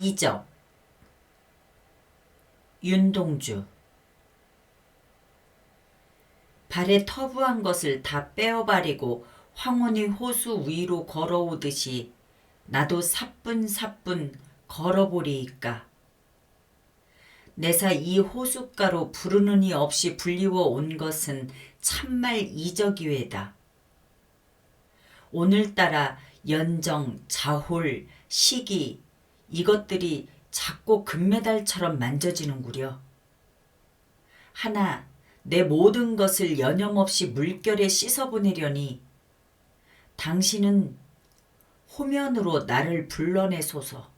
이적 윤동주 발에 터부한 것을 다 빼어버리고 황혼이 호수 위로 걸어오듯이 나도 사뿐사뿐 걸어보리이까. 내사 이 호숫가로 부르는 이 없이 불리워 온 것은 참말 이적이외다. 오늘따라 연정, 자홀, 시기 이것들이 작고 금메달처럼 만져지는구려. 하나 내 모든 것을 여념없이 물결에 씻어보내려니 당신은 호면으로 나를 불러내소서.